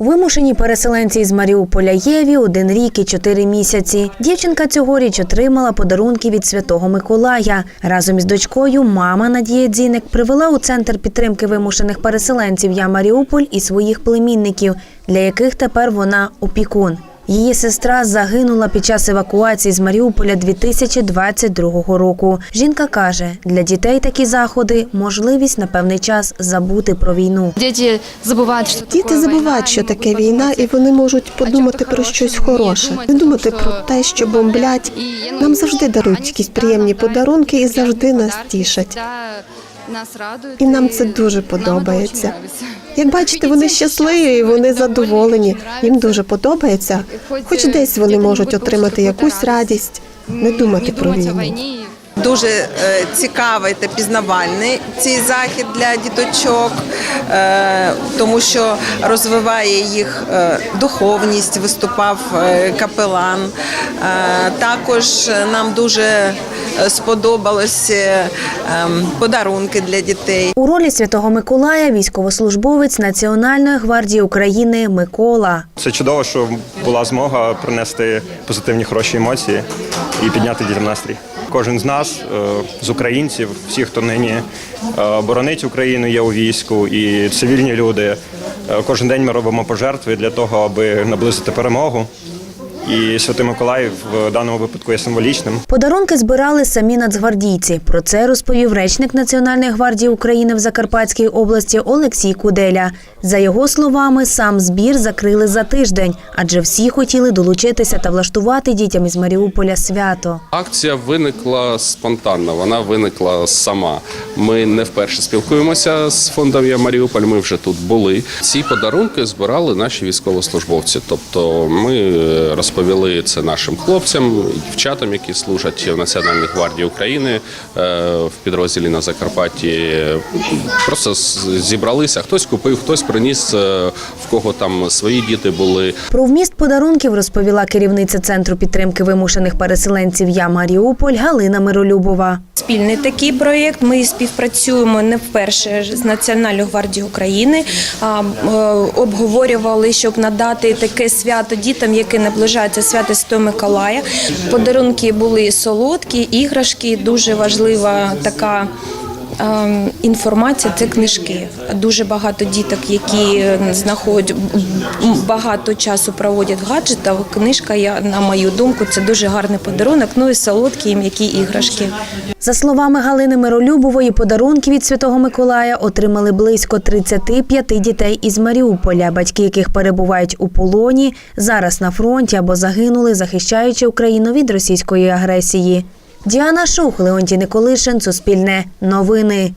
Вимушені переселенці із Маріуполя Єві один рік і чотири місяці. Дівчинка цьогоріч отримала подарунки від Святого Миколая. Разом із дочкою мама Надія Дзіник привела у центр підтримки вимушених переселенців Я Маріуполь і своїх племінників, для яких тепер вона опікун. Її сестра загинула під час евакуації з Маріуполя 2022 року. Жінка каже, для дітей такі заходи можливість на певний час забути про війну. Дети забувають, що Діти забувають, що таке війна, і вони можуть подумати про щось хороше, не думати про те, що бомблять. Нам завжди дарують якісь приємні подарунки і завжди нас тішать. І нам це дуже подобається. Як бачите, вони щасливі, вони задоволені. Їм дуже подобається. Хоч десь вони можуть отримати якусь радість, не думати про війну. Дуже е, цікавий та пізнавальний цей захід для діточок, е, тому що розвиває їх е, духовність, виступав капелан. Також нам дуже сподобалось ем, подарунки для дітей. У ролі Святого Миколая військовослужбовець Національної гвардії України Микола. Це чудово, що була змога принести позитивні хороші емоції і підняти дітям настрій. Кожен з нас, е, з українців, всі, хто нині е, боронить Україну, є у війську, і цивільні люди. е, Кожен день ми робимо пожертви для того, аби наблизити перемогу. І Святий Миколай в даному випадку є символічним. Подарунки збирали самі нацгвардійці. Про це розповів речник Національної гвардії України в Закарпатській області Олексій Куделя. За його словами, сам збір закрили за тиждень, адже всі хотіли долучитися та влаштувати дітям із Маріуполя свято. Акція виникла спонтанно, вона виникла сама. Ми не вперше спілкуємося з фондом «Я Маріуполь. Ми вже тут були. Ці подарунки збирали наші військовослужбовці. Тобто, ми е, розповіли це нашим хлопцям, дівчатам, які служать в Національній гвардії України е, в підрозділі на Закарпатті. Просто зібралися. Хтось купив, хтось приніс, е, в кого там свої діти були. Про вміст подарунків розповіла керівниця центру підтримки вимушених переселенців Я Маріуполь Галина Миролюбова. Спільний такий проєкт. Ми співпрацюємо не вперше з Національною гвардією України. А, е, обговорювали, щоб надати таке свято дітям, яке наближається свято Святого Миколая. Подарунки були солодкі, іграшки. Дуже важлива така. Ем, Інформація це книжки. Дуже багато діток, які знаходять багато часу проводять в гаджетах. Книжка, я на мою думку, це дуже гарний подарунок. Ну і солодкі і м'які іграшки. За словами Галини Миролюбової, подарунки від Святого Миколая отримали близько 35 дітей із Маріуполя, батьки яких перебувають у полоні, зараз на фронті або загинули, захищаючи Україну від російської агресії. Діана Шух, Леонтій Николишин, Суспільне, Новини.